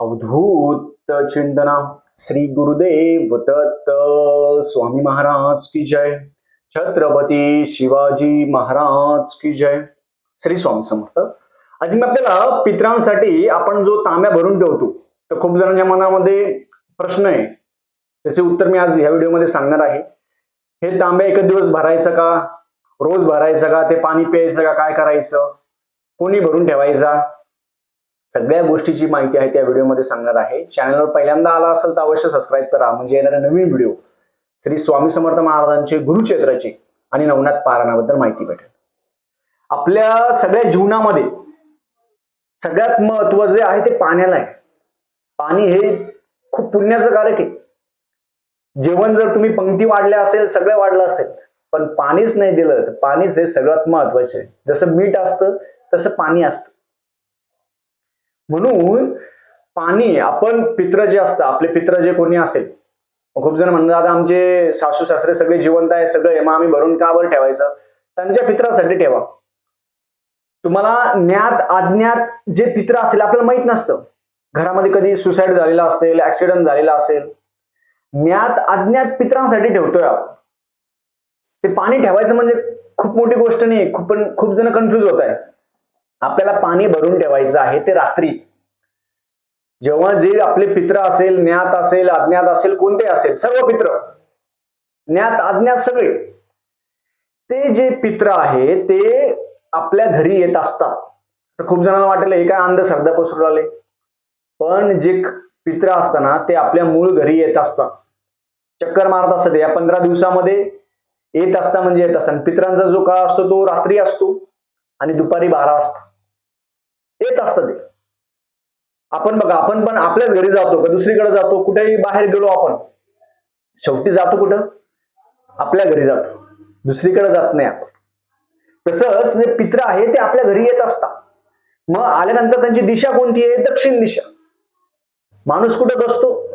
अवधूत चिंतना श्री गुरुदेव दत्त स्वामी महाराज की जय। छत्रपती शिवाजी महाराज की जय। श्री स्वामी समर्थ। आज मी आपल्याला पित्रांसाठी आपण जो तांब्या भरून ठेवतो तर खूप जणांच्या मनामध्ये प्रश्न आहे. त्याचे उत्तर मी आज ह्या व्हिडिओमध्ये सांगणार आहे. हे तांब्या एक दिवस भरायचं का? रोज भरायचं का? ते पाणी प्यायचं का? काय करायचं? कोणी भरून ठेवायचा? सगळ्या गोष्टीची माहिती आहे त्या व्हिडिओमध्ये सांगणार आहे. चॅनलवर पहिल्यांदा आला असेल तर अवश्य सबस्क्राईब करा. म्हणजे येणारे नवीन व्हिडिओ श्री स्वामी समर्थ महाराजांचे गुरुक्षेत्राचे आणि नवनाथ पारायणाबद्दल माहिती भेटेल. आपल्या सगळ्या जीवनामध्ये सगळ्यात महत्त्व जे आहे ते पाण्याला आहे. पाणी हे खूप पुण्याचं कारक आहे. जेवण जर तुम्ही पंक्ती वाढल्या असेल सगळं वाढलं असेल पण पाणीच नाही दिलं तर पाणीच हे सगळ्यात महत्त्वाचे आहे. जसं मीठ असतं तसं पाणी असतं. म्हणून पाणी आपण पित्र जे असतं आपले पित्र जे कोणी असेल खूप जण म्हणतात आता आमचे सासू सासरे सगळे जिवंत आहे सगळे मग आम्ही भरून का बरं ठेवायचं? त्यांच्या पित्रासाठी ठेवा. तुम्हाला ज्ञात अज्ञात जे पित्र असेल आपल्याला माहीत नसतं. घरामध्ये कधी सुसाईड झालेला असेल ऍक्सिडेंट झालेला असेल ज्ञात अज्ञात पित्रांसाठी ठेवतोय आपण. ते पाणी ठेवायचं म्हणजे खूप मोठी गोष्ट नाही खूप पण खूप जण कन्फ्युज होत आहे आपल्याला पाणी भरून ठेवायचं आहे ते रात्री. जेव्हा जे आपले पित्र असेल ज्ञात असेल अज्ञात असेल कोणते असेल सर्व पित्र. ज्ञात अज्ञात सगळे. ते जे पित्र आहे ते आपल्या घरी येत असतात. तर खूप जणांना वाटेल हे काय अंधश्रद्धा पसरू आले पण जे पित्र असताना ते आपल्या मूळ घरी येत असतात. चक्कर मारत असतात. या पंधरा दिवसामध्ये येत असता म्हणजे येत असताना पित्रांचा जो काळ असतो तो रात्री असतो. आणि दुपारी बारा वाजता. येत असतं ते. आपण बघा आपण पण आपल्याच घरी जातो का दुसरीकडे जातो कुठेही बाहेर गेलो आपण शेवटी जातो कुठं? आपल्या घरी जातो. दुसरीकडे जात नाही आपण. तसंच जे पित्र आहे ते आपल्या घरी येत असतात. मग आल्यानंतर त्यांची दिशा कोणती आहे? दक्षिण दिशा. माणूस कुठं बसतो?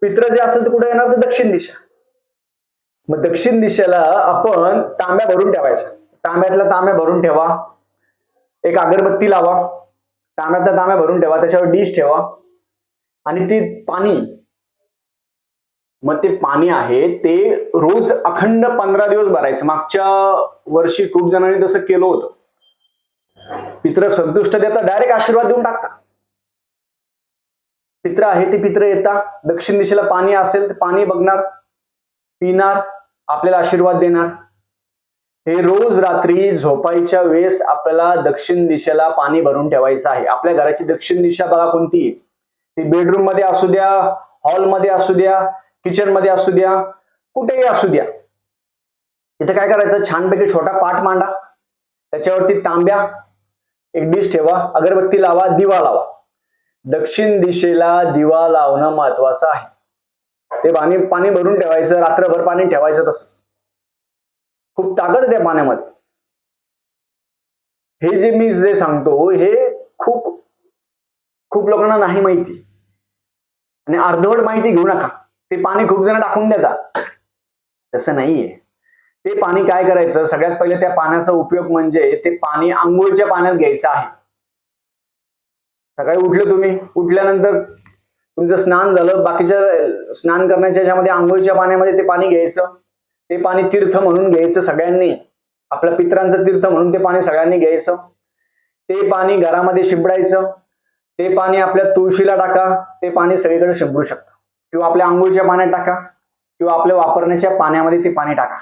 पित्र जे असेल ते कुठे येणार? तर दक्षिण दिशा. मग दक्षिण दिशेला आपण तांब्या भरून ठेवायच्या. तांब्यातला तांब्या भरून ठेवा. एक अगरबत्ती लावा. तांब्यातला तांब्या भरून ठेवा त्याच्यावर डिश ठेवा. आणि ती पाणी मग ते पाणी आहे ते रोज अखंड पंधरा दिवस भरायचं. मागच्या वर्षी खूप जणांनी तसं केलं होतं. पित्र संतुष्ट देता डायरेक्ट आशीर्वाद देऊन टाकता पित्र आहे ते पित्र येतात. दक्षिण दिशेला पाणी असेल तर पाणी बघणार पिणार आपल्याला आशीर्वाद देणार. हे रोज रात्री झोपायच्या वेळेस आपल्याला दक्षिण दिशेला पाणी भरून ठेवायचं आहे. आपल्या घराची दक्षिण दिशा बघा कोणती? ती बेडरूममध्ये असू द्या हॉलमध्ये असू द्या किचनमध्ये असू द्या कुठेही असू द्या. इथे काय करायचं? छानपैकी छोटा पाट मांडा. त्याच्यावरती तांब्या. एक डिश ठेवा. अगरबत्ती लावा दिवा लावा. दक्षिण दिशेला दिवा लावणं महत्वाचं आहे. ते पाणी पाणी भरून ठेवायचं रात्रभर पाणी ठेवायचं तसंच. खूप ताकद आहे त्या पाण्यामध्ये. हे जे मी जे सांगतो हे खूप खूप लोकांना नाही माहिती. आणि अर्धवट माहिती घेऊ नका. ते पाणी खूप जण टाकून देतात. तसं नाहीये. ते पाणी काय करायचं? सगळ्यात पहिले त्या पाण्याचा उपयोग म्हणजे ते पाणी आंघोळच्या पाण्यात घ्यायचं आहे. सकाळी उठले तुम्ही. उठल्यानंतर तुमचं स्नान झालं. बाकीच्या स्नान करण्याच्या ह्याच्यामध्ये आंघोळीच्या पाण्यामध्ये ते पाणी घ्यायचं. ते पाणी तीर्थ म्हणून घ्यायचं सगळ्यांनी. आपल्या पित्रांचं तीर्थ म्हणून ते पाणी सगळ्यांनी घ्यायचं. ते पाणी घरामध्ये शिंपडायचं. ते पाणी आपल्या तुळशीला टाका. ते पाणी सगळीकडे शिंपडू शकता. किंवा आपल्या आंघोळीच्या पाण्यात टाका. किंवा आपल्या वापरण्याच्या पाण्यामध्ये ते पाणी टाका.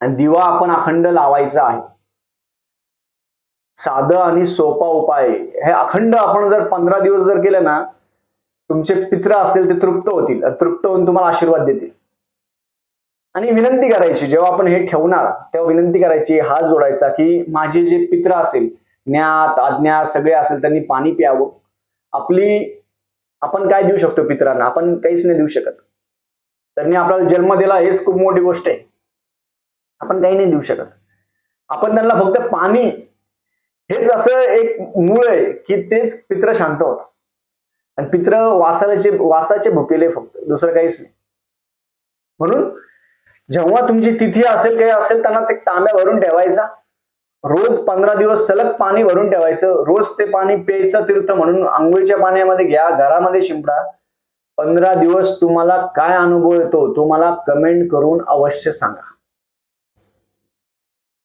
आणि दिवा आपण अखंड लावायचा आहे. साधं आणि सोपा उपाय. हे अखंड आपण जर पंधरा दिवस जर केलं ना तुमचे पित्र असतील ते तृप्त होतील. तृप्त होऊन तुम्हाला आशीर्वाद देतील. आणि विनंती करायची जेव्हा आपण हे ठेवणार तेव्हा विनंती करायची हात जोडायचा की माझे जे पित्र असेल ज्ञात आज्ञा सगळे असेल त्यांनी पाणी प्यावं. आपली आपण काय देऊ शकतो पित्रांना? आपण काहीच नाही देऊ शकत. त्यांनी आपल्याला जन्म दिला हेच खूप मोठी गोष्ट आहे. आपण काही नाही देऊ शकत. आपण त्यांना फक्त पाणी हेच असं एक मूळ आहे की तेच पित्र शांत होतात. आणि पित्र वासाचे वासाचे भुकेले फक्त दुसरं काहीच नाही. म्हणून जेव्हा तुमची तिथी असेल काही असेल त्यांना ते तांब्या भरून ठेवायचा. रोज पंधरा दिवस सलग पाणी भरून ठेवायचं. रोज ते पाणी प्यायचं तीर्थ म्हणून आंघोळीच्या पाण्यामध्ये घ्या घरामध्ये शिंपडा. पंधरा दिवस तुम्हाला काय अनुभव येतो तो मला कमेंट करून अवश्य सांगा.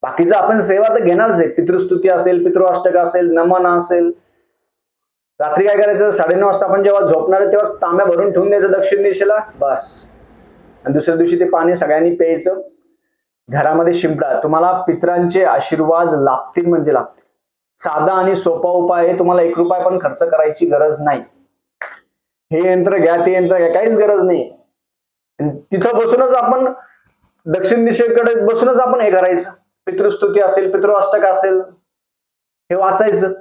बाकीचं आपण सेवा तर घेणारच आहे. पितृस्तुती असेल पितृअष्टक असेल नमन असेल. रात्री काय करायचं? साडेनऊ वाजता आपण जेव्हा झोपणार तेव्हाच तेव्हा तांब्या भरून ठेवून द्यायचं दक्षिण दिशेला. बस. आणि दुसऱ्या दिवशी ते पाणी सगळ्यांनी प्यायचं. घरामध्ये शिंपडा तुम्हाला पित्रांचे आशीर्वाद लागतील म्हणजे लागतील. साधा आणि सोपा उपाय आहे. तुम्हाला एक रुपया पण खर्च करायची गरज नाही. हे यंत्र घ्या ते यंत्र घ्या. काहीच गरज नाही. तिथं बसूनच आपण दक्षिण दिशेकडे बसूनच आपण हे करायचं. पितृस्तुती असेल पितृअष्टक असेल हे वाचायचं.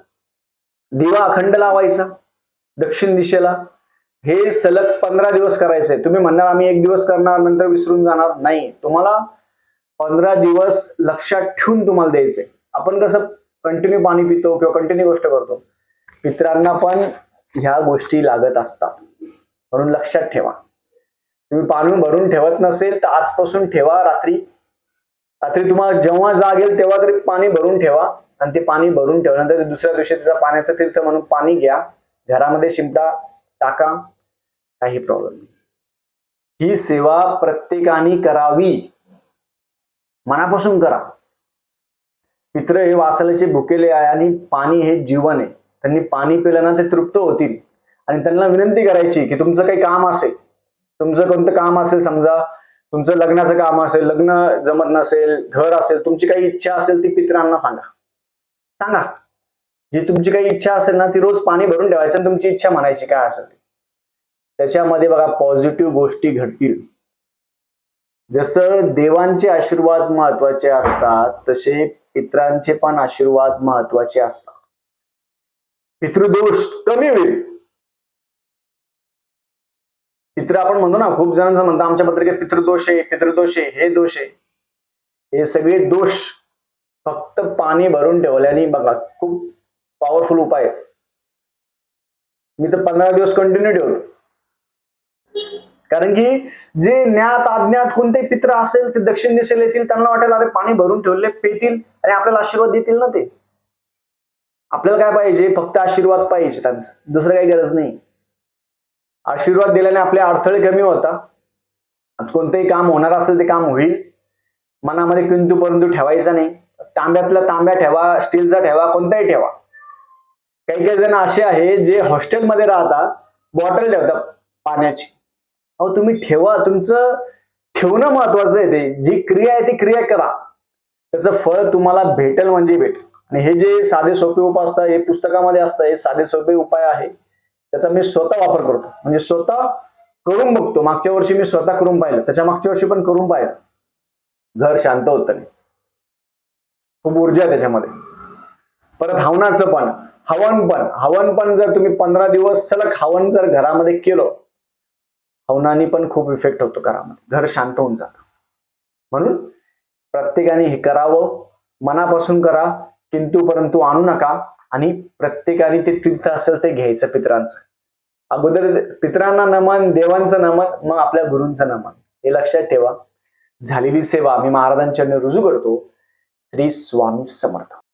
दिवा अखंड लावायचा दक्षिण दिशेला. हे सलग पंधरा दिवस करायचंय. तुम्ही म्हणणार आम्ही एक दिवस करणार नंतर विसरून जाणार? नाही. तुम्हाला पंधरा दिवस लक्षात ठेवून तुम्हाला द्यायचंय. आपण कसं कंटिन्यू पाणी पितो किंवा कंटिन्यू गोष्ट करतो. मित्रांना पण ह्या गोष्टी लागत असतात. म्हणून लक्षात ठेवा. तुम्ही पाणी भरून ठेवत नसेल तर आजपासून ठेवा रात्री. रात्री तुम्हाला जेव्हा जागेल तेव्हा तरी पाणी भरून ठेवा. आणि ते पाणी भरून ठेवल्यानंतर दुसऱ्या दिवशी त्याचा पाण्याचं तीर्थ म्हणून पाणी घ्या. घरामध्ये शिंपडा टाका. काही प्रॉब्लेम नाही. ही सेवा प्रत्येकाने करावी. मनापासून करा. पित्र हे वासाल्याचे भुकेले आहे आणि पाणी हे जीवन आहे. त्यांनी पाणी पिलं ना ते तृप्त होतील. आणि त्यांना विनंती करायची की तुमचं काही काम असेल तुमचं कोणतं काम असेल समजा तुमचं लग्नाचं काम असेल लग्न जमत नसेल घर असेल तुमची काही इच्छा असेल ती पित्रांना सांगा. सांगा. जी तुमची काही इच्छा असेल ना ती रोज पाणी भरून ठेवायचं आणि तुमची इच्छा म्हणायची काय असेल ती? त्याच्यामध्ये बघा पॉझिटिव्ह गोष्टी घडतील. जसं देवांचे आशीर्वाद महत्त्वाचे असतात तसे पित्रांचे पण आशीर्वाद महत्त्वाचे असतात. पितृदोष कमी होईल. पित्र आपण म्हणतो ना खूप जणांचं म्हणतो आमच्या पत्रिकेत पितृदोष आहे पितृदोष आहे हे दोष आहे. हे सगळे दोष फक्त पाणी भरून ठेवल्याने बघा खूप पॉवरफुल उपाय. मी तर पंधरा दिवस कंटिन्यू ठेवतो. कारण की जे ज्ञात अज्ञात कोणते पित्र असेल ते दक्षिण दिशेला येतील त्यांना वाटेल अरे पाणी भरून ठेवले पेतील आणि आपल्याला आशीर्वाद देतील ना ते. आपल्याला काय पाहिजे? फक्त आशीर्वाद पाहिजे त्यांचा. दुसरं काही गरज नाही. आशीर्वाद दिल्याने आपले अडथळे कमी होतात. कोणतंही काम होणार असेल ते काम होईल. मनामध्ये किंतू परंतु ठेवायचा नाही. तांब्यातला तांब्या ठेवा स्टीलचा ठेवा कोणताही ठेवा. काही काही जण असे आहे जे हॉस्टेलमध्ये राहतात बॉटल ठेवतात पाण्याची. अहो तुम्ही ठेवा. तुमचं ठेवणं महत्वाचं आहे ते. जी क्रिया आहे ती क्रिया करा. त्याचं फळ तुम्हाला भेटेल म्हणजे भेटेल. आणि हे जे साधे सोपे उपाय असतात हे पुस्तकामध्ये असतात हे साधे सोपे उपाय आहे त्याचा मी स्वतः वापर करतो. म्हणजे स्वतः करून बघतो. मागच्या वर्षी मी स्वतः करून पाहिलं. त्याच्या मागच्या वर्षी पण करून पाहिलं. घर शांत होतं नाही. खूप ऊर्जा आहे त्याच्यामध्ये. परत हवनाचं पण हवन पण. हवन पण जर तुम्ही पंधरा दिवस सलग हवन जर घरामध्ये केलं हवनाने पण खूप इफेक्ट होतो घरामध्ये. घर शांत होऊन जातं. म्हणून प्रत्येकाने हे करावं मनापासून करा किंतु परंतु आणू नका आणि प्रत्येकाने ते तीर्थ असेल ते घ्यायचं पित्रांचं. अगोदर पित्रांना नमन देवांचं नमन मग आपल्या गुरूंचं नमन. हे लक्षात ठेवा. झालेली सेवा मी महाराजांच्या रुजू करतो. श्री स्वामी समर्थ.